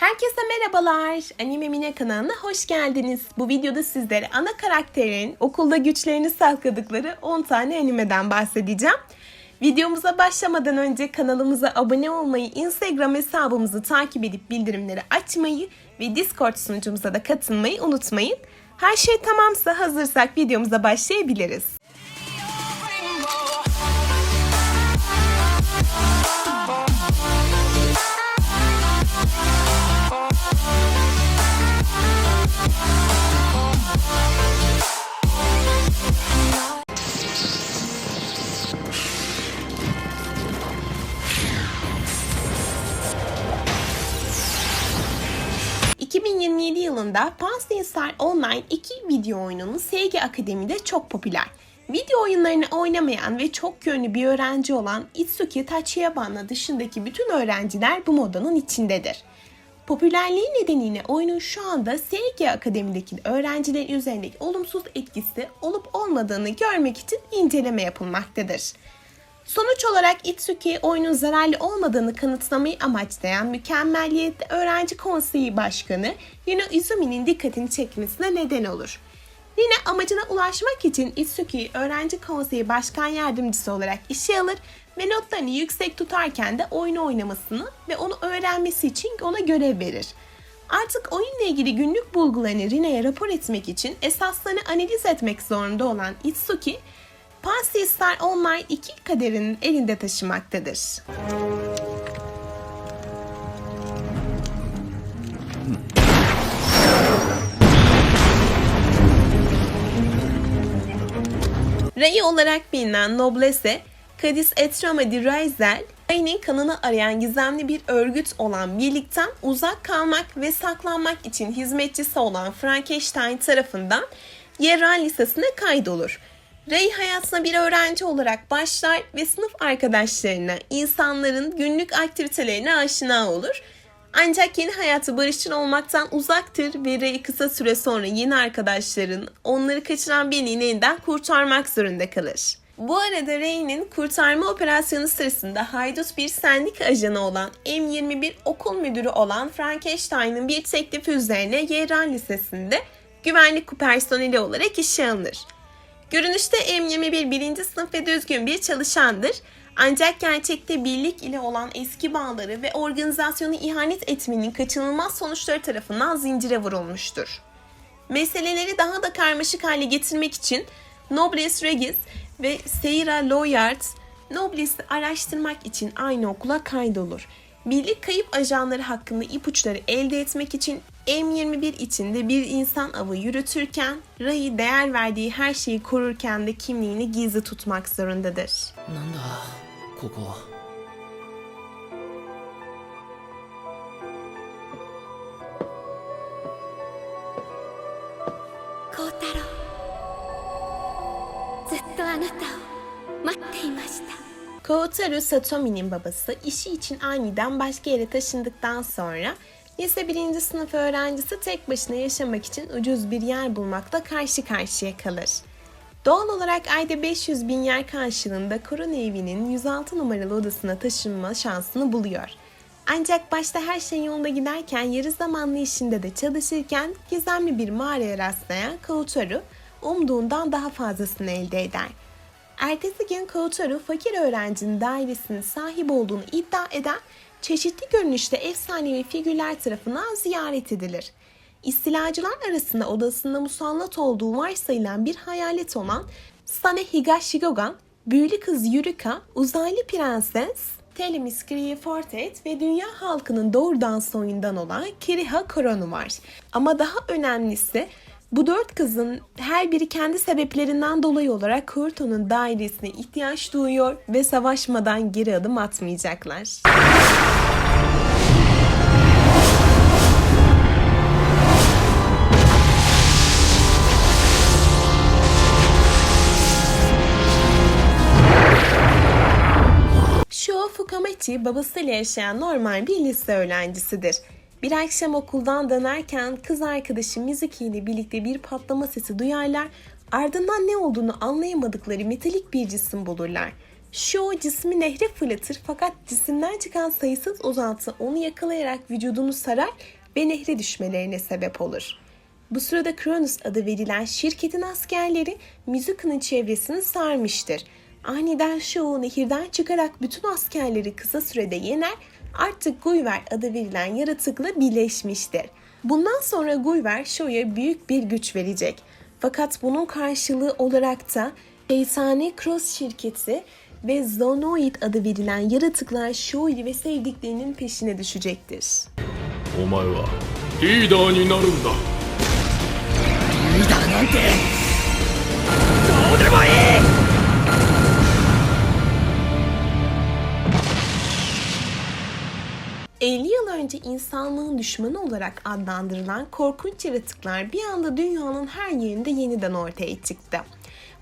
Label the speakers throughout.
Speaker 1: Herkese merhabalar. Anime Mine kanalına hoş geldiniz. Bu videoda sizlere ana karakterin okulda güçlerini sakladıkları 10 tane animeden bahsedeceğim. Videomuza başlamadan önce kanalımıza abone olmayı, Instagram hesabımızı takip edip bildirimleri açmayı ve Discord sunucumuza da katılmayı unutmayın. Her şey tamamsa hazırsak videomuza başlayabiliriz. ...2027 yılında Pansy Star Online 2 video oyununun Sega Akademi'de çok popüler. Video oyunlarını oynamayan ve çok yönlü bir öğrenci olan Itsuki Tachiyabana dışındaki bütün öğrenciler bu modanın içindedir. Popülerliği nedeniyle oyunun şu anda Sega Akademi'deki öğrencilerin üzerindeki olumsuz etkisi olup olmadığını görmek için inceleme yapılmaktadır. Sonuç olarak Itsuki oyunun zararlı olmadığını kanıtlamayı amaçlayan mükemmelliyetli öğrenci konseyi başkanı Yuno Izumi'nin dikkatini çekmesine neden olur. Yine amacına ulaşmak için Itsuki öğrenci konseyi başkan yardımcısı olarak işe alır ve notlarını yüksek tutarken de oyunu oynamasını ve onu öğrenmesi için ona görev verir. Artık oyunla ilgili günlük bulgularını Rine'ye rapor etmek için esaslarını analiz etmek zorunda olan Itsuki, Pansy Star Online 2 kaderinin elinde taşımaktadır. Ray olarak bilinen Noblesse, Kadis Etrama di Raizel, Ray'nin kanını arayan gizemli bir örgüt olan birlikten uzak kalmak ve saklanmak için hizmetçisi olan Frankenstein tarafından yerel lisesine kaydolur. Ray hayatına bir öğrenci olarak başlar ve sınıf arkadaşlarına, insanların günlük aktivitelerine aşina olur. Ancak yeni hayatı barışçıl olmaktan uzaktır ve Ray kısa süre sonra yeni arkadaşların onları kaçıran birinin elinden kurtarmak zorunda kalır. Bu arada Ray'nin kurtarma operasyonu sırasında haydut bir sendika ajanı olan M21 okul müdürü olan Frankenstein'ın bir teklifi üzerine Yeran Lisesi'nde güvenlik personeli olarak işe alınır. Görünüşte M21 birinci sınıf ve düzgün bir çalışandır. Ancak gerçekte birlik ile olan eski bağları ve organizasyonu ihanet etmenin kaçınılmaz sonuçları tarafından zincire vurulmuştur. Meseleleri daha da karmaşık hale getirmek için Nobles Regis ve Seira Loyard Nobles'i araştırmak için aynı okula kaydolur. Birlik kayıp ajanları hakkında ipuçları elde etmek için M21 içinde bir insan avı yürütürken, Ray'i değer verdiği her şeyi korurken de kimliğini gizli tutmak zorundadır.
Speaker 2: Nanda, koko. Kotaro. Zutto anata o.
Speaker 1: Kotaro Satomi'nin babası işi için aniden başka yere taşındıktan sonra lise 1. sınıf öğrencisi tek başına yaşamak için ucuz bir yer bulmakla karşı karşıya kalır. Doğal olarak ayda 500 bin yer karşılığında korona evinin 106 numaralı odasına taşınma şansını buluyor. Ancak başta her şey yolunda giderken yarı zamanlı işinde de çalışırken gizemli bir mağaraya rastlayan Koutaru umduğundan daha fazlasını elde eder. Ertesi gün Koutaru fakir öğrencinin dairesinin sahip olduğunu iddia eden çeşitli görünüşte efsanevi figürler tarafından ziyaret edilir. İstilacılar arasında odasında musallat olduğu varsayılan bir hayalet olan Sane Higashigogan, büyülü kız Yurika, uzaylı prenses Telemis Fortet ve dünya halkının doğrudan soyundan olan Kiriha Koronu var. Ama daha önemlisi bu dört kızın her biri kendi sebeplerinden dolayı olarak Kurto'nun dairesine ihtiyaç duyuyor ve savaşmadan geri adım atmayacaklar. Shuo Fukamechi babasıyla yaşayan normal bir lise öğrencisidir. Bir akşam okuldan dönerken kız arkadaşı Mizuki ile birlikte bir patlama sesi duyarlar, ardından ne olduğunu anlayamadıkları metalik bir cisim bulurlar. Sho cismi nehre fırlatır fakat cisimden çıkan sayısız uzantı onu yakalayarak vücudunu sarar ve nehre düşmelerine sebep olur. Bu sırada Kronos adı verilen şirketin askerleri Mizuka'nın çevresini sarmıştır. Aniden Sho nehirden çıkarak bütün askerleri kısa sürede yener artık Guyver adı verilen yaratıkla birleşmiştir. Bundan sonra Guyver Sho'ya büyük bir güç verecek. Fakat bunun karşılığı olarak da Şeytani Cross şirketi ve Zonoid adı verilen yaratıklar Sho'yu ve sevdiklerinin peşine düşecektir.
Speaker 3: Omae wa lider ni narun da. Lider nante. Dou
Speaker 1: demo ii! Önce insanlığın düşmanı olarak adlandırılan korkunç yaratıklar bir anda dünyanın her yerinde yeniden ortaya çıktı.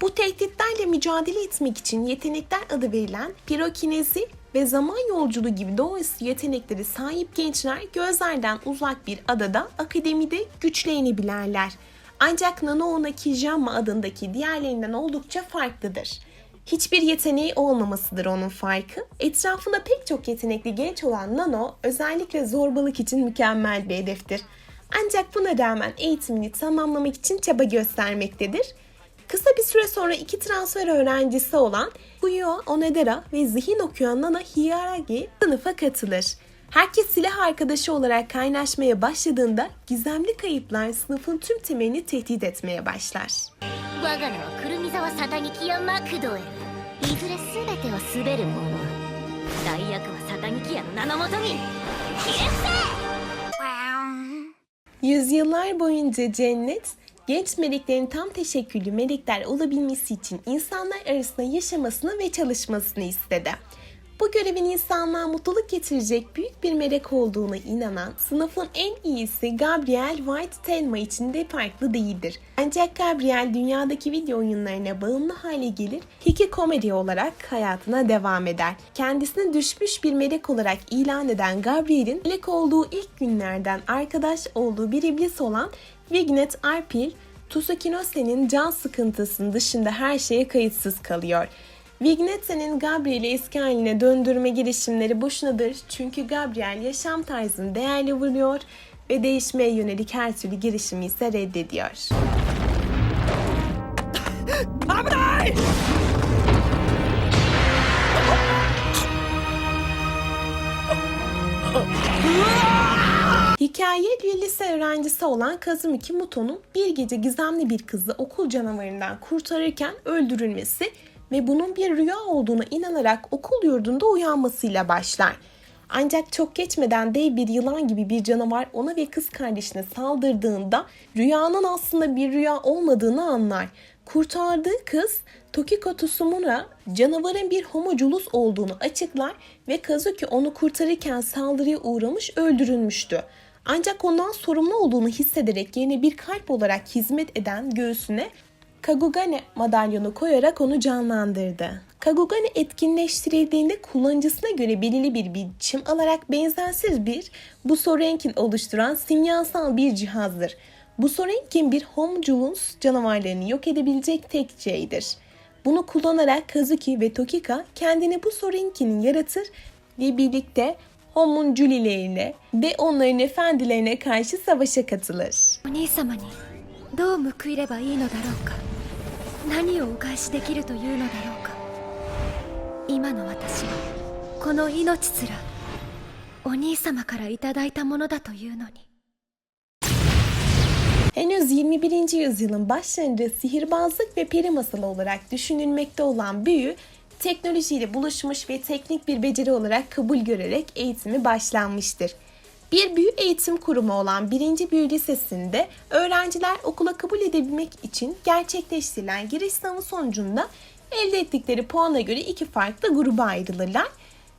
Speaker 1: Bu tehditlerle mücadele etmek için yetenekler adı verilen pirokinezi ve zaman yolculuğu gibi doğaüstü yetenekleri sahip gençler gözlerden uzak bir adada akademide güçlenebilirler. Ancak Nanoona Kijama adındaki diğerlerinden oldukça farklıdır. Hiçbir yeteneği olmamasıdır onun farkı. Etrafında pek çok yetenekli genç olan Nano özellikle zorbalık için mükemmel bir hedeftir. Ancak buna rağmen eğitimini tamamlamak için çaba göstermektedir. Kısa bir süre sonra iki transfer öğrencisi olan Kuyo Onedera ve zihin okuyan Nana Hiyaragi sınıfa katılır. Herkes silah arkadaşı olarak kaynaşmaya başladığında gizemli kayıplar sınıfın tüm temelini tehdit etmeye başlar.
Speaker 2: 我が名はくるみ沢サタニキアマクドエルいずれ全てを滑る者大役はサタニキアの名のもとに消え失せ
Speaker 1: Yüzyıllar boyunca cennet, genç meleklerin tam teşekküllü melekler olabilmesi için insanlar arasında yaşamasını ve çalışmasını istedi. Bu görevin insanlığa mutluluk getirecek büyük bir melek olduğuna inanan sınıfın en iyisi Gabriel White Telma için de farklı değildir. Ancak Gabriel dünyadaki video oyunlarına bağımlı hale gelir, hikikomori olarak hayatına devam eder. Kendisini düşmüş bir melek olarak ilan eden Gabriel'in melek olduğu ilk günlerden arkadaş olduğu bir iblis olan Vignet Arpil, Tsukinose'nin can sıkıntısının dışında her şeye kayıtsız kalıyor. Vignette'nin Gabriel'i eski döndürme girişimleri boşunadır çünkü Gabriel yaşam tarzını değerli vuruyor ve değişmeye yönelik her türlü girişimi ise reddediyor.
Speaker 3: Abday!
Speaker 1: Hikaye bir lise öğrencisi olan Kazumiki Muto'nun bir gece gizemli bir kızı okul canavarından kurtarırken öldürülmesi ve bunun bir rüya olduğuna inanarak okul yurdunda uyanmasıyla başlar. Ancak çok geçmeden dev bir yılan gibi bir canavar ona ve kız kardeşine saldırdığında rüyanın aslında bir rüya olmadığını anlar. Kurtardığı kız Tokiko Tsumura canavarın bir homoculus olduğunu açıklar ve Kazuki onu kurtarırken saldırıya uğramış öldürülmüştü. Ancak ondan sorumlu olduğunu hissederek yerine bir kalp olarak hizmet eden göğsüne Kagugane madalyonu koyarak onu canlandırdı. Kagugane etkinleştirildiğinde kullanıcısına göre belirli bir biçim alarak benzersiz bir bu Busorenkin oluşturan simyasal bir cihazdır. Bu Busorenkin bir Homjuls canavarlarını yok edebilecek tek şeydir. Bunu kullanarak Kazuki ve Tokika kendini bu Busorenkin'in yaratır ve birlikte Homunculilerine ve onların efendilerine karşı savaşa katılır.
Speaker 2: Bu ne zaman? どう報いればいいのだろうか何をお返しできるというのだろうか今の私はこの命すらお兄様からいただいたものだというのに
Speaker 1: Henüz 21. yüzyılın başlarında sihirbazlık ve peri masalı olarak düşünülmekte olan büyü, teknolojiyle buluşmuş ve teknik bir beceri olarak kabul görerek eğitimi başlanmıştır. Bir büyü eğitim kurumu olan 1. Büyü Lisesi'nde öğrenciler okula kabul edebilmek için gerçekleştirilen giriş sınavı sonucunda elde ettikleri puana göre iki farklı gruba ayrılırlar.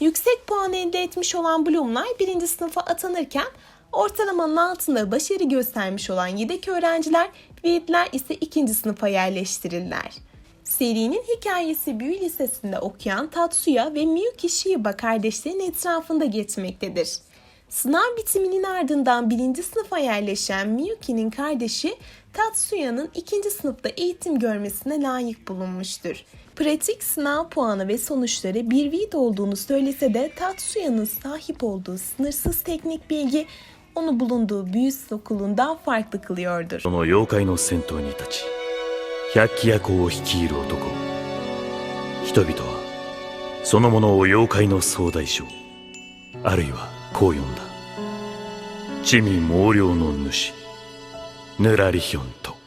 Speaker 1: Yüksek puan elde etmiş olan Bloom'lar birinci sınıfa atanırken ortalamanın altında başarı göstermiş olan yedek öğrenciler Weed'ler ise ikinci sınıfa yerleştirirler. Serinin hikayesi Büyü Lisesi'nde okuyan Tatsuya ve Miyuki Shiba kardeşlerin etrafında geçmektedir. Sınav bitiminin ardından birinci sınıfa yerleşen Miyuki'nin kardeşi Tatsuya'nın ikinci sınıfta eğitim görmesine layık bulunmuştur. Pratik sınav puanı ve sonuçları bir vid olduğunu söylese de Tatsuya'nın sahip olduğu sınırsız teknik bilgi onu bulunduğu büyü okulundan farklı kılıyordur.
Speaker 4: その妖怪の先頭に立ち百鬼夜行を率いる男人々はその者を妖怪の総大将あるいは こう呼んだ地味猛量の主ヌラリヒョンと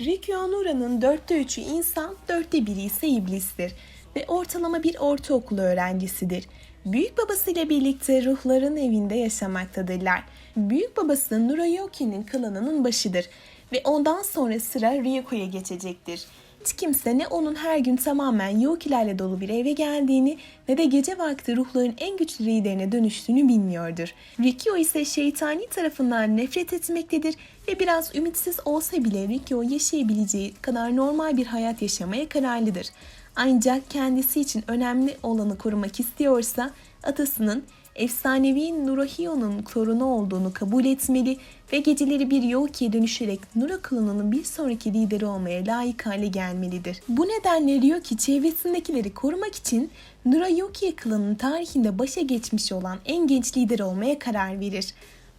Speaker 1: Rikyo Nura'nın dörtte üçü insan, dörtte biri ise iblistir ve ortalama bir ortaokul öğrencisidir. Büyük babasıyla birlikte ruhların evinde yaşamaktadırlar. Büyük babası Nurayoki'nin klanının başıdır ve ondan sonra sıra Ryoko'ya geçecektir. Hiç kimse ne onun her gün tamamen Yokilerle dolu bir eve geldiğini ne de gece vakti ruhların en güçlü liderine dönüştüğünü bilmiyordur. Rikyo ise şeytani tarafından nefret etmektedir ve biraz ümitsiz olsa bile Rikyo yaşayabileceği kadar normal bir hayat yaşamaya kararlıdır. Ancak kendisi için önemli olanı korumak istiyorsa atasının efsanevi Nurahio'nun torunu olduğunu kabul etmeli ve geceleri bir Yoki'ye dönüşerek Nura klanının bir sonraki lideri olmaya layık hale gelmelidir. Bu nedenle Ryoki çevresindekileri korumak için Nura Yoki klanının tarihinde başa geçmiş olan en genç lider olmaya karar verir.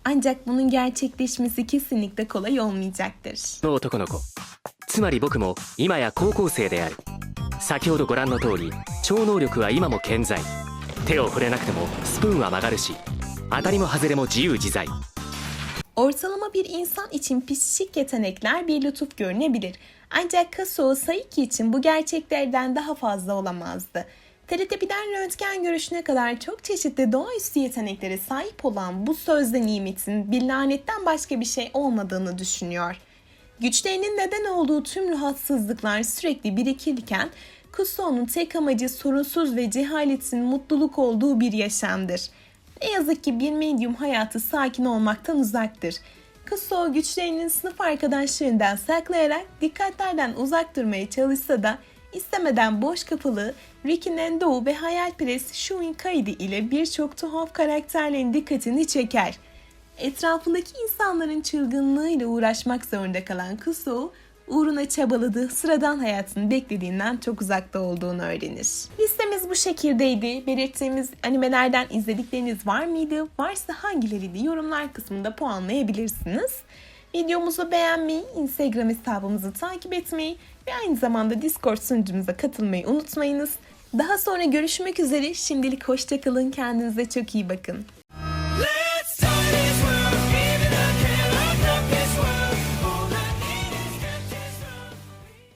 Speaker 1: Ancak bunun gerçekleşmesi kesinlikle kolay olmayacaktır.
Speaker 5: の男の子つまり僕も今や高校生である先ほどご覧の通り超能力は今も健在 手を触れなくてもスプーンは曲がるし当たりも外れも自由自在
Speaker 1: Ortalama bir insan için psikik yetenekler bir lütuf görünebilir. Ancak Kasuo Saiki için bu gerçeklerden daha fazla olamazdı. TRT1'den röntgen görüşüne kadar çok çeşitli doğaüstü yeteneklere sahip olan bu sözde nimetin bir lanetten başka bir şey olmadığını düşünüyor. Güçlerinin neden olduğu tüm rahatsızlıklar sürekli birikirken Kusuo'nun tek amacı sorunsuz ve cehaletin mutluluk olduğu bir yaşamdır. Ne yazık ki bir medyum hayatı sakin olmaktan uzaktır. Kusuo güçlerinin sınıf arkadaşlarından saklayarak dikkatlerden uzak durmaya çalışsa da istemeden boş kafalı Ricky Nendo ve hayalperest Shuin Kaidi ile birçok tuhaf karakterlerin dikkatini çeker. Etrafındaki insanların çılgınlığıyla uğraşmak zorunda kalan Kusuo, uğruna çabaladığı sıradan hayatını beklediğinden çok uzakta olduğunu öğrenir. Listemiz bu şekildeydi. Belirttiğimiz animelerden izledikleriniz var mıydı? Varsa hangilerini yorumlar kısmında puanlayabilirsiniz. Videomuzu beğenmeyi, Instagram hesabımızı takip etmeyi ve aynı zamanda Discord sunucumuza katılmayı unutmayınız. Daha sonra görüşmek üzere. Şimdilik hoşçakalın. Kendinize çok iyi bakın.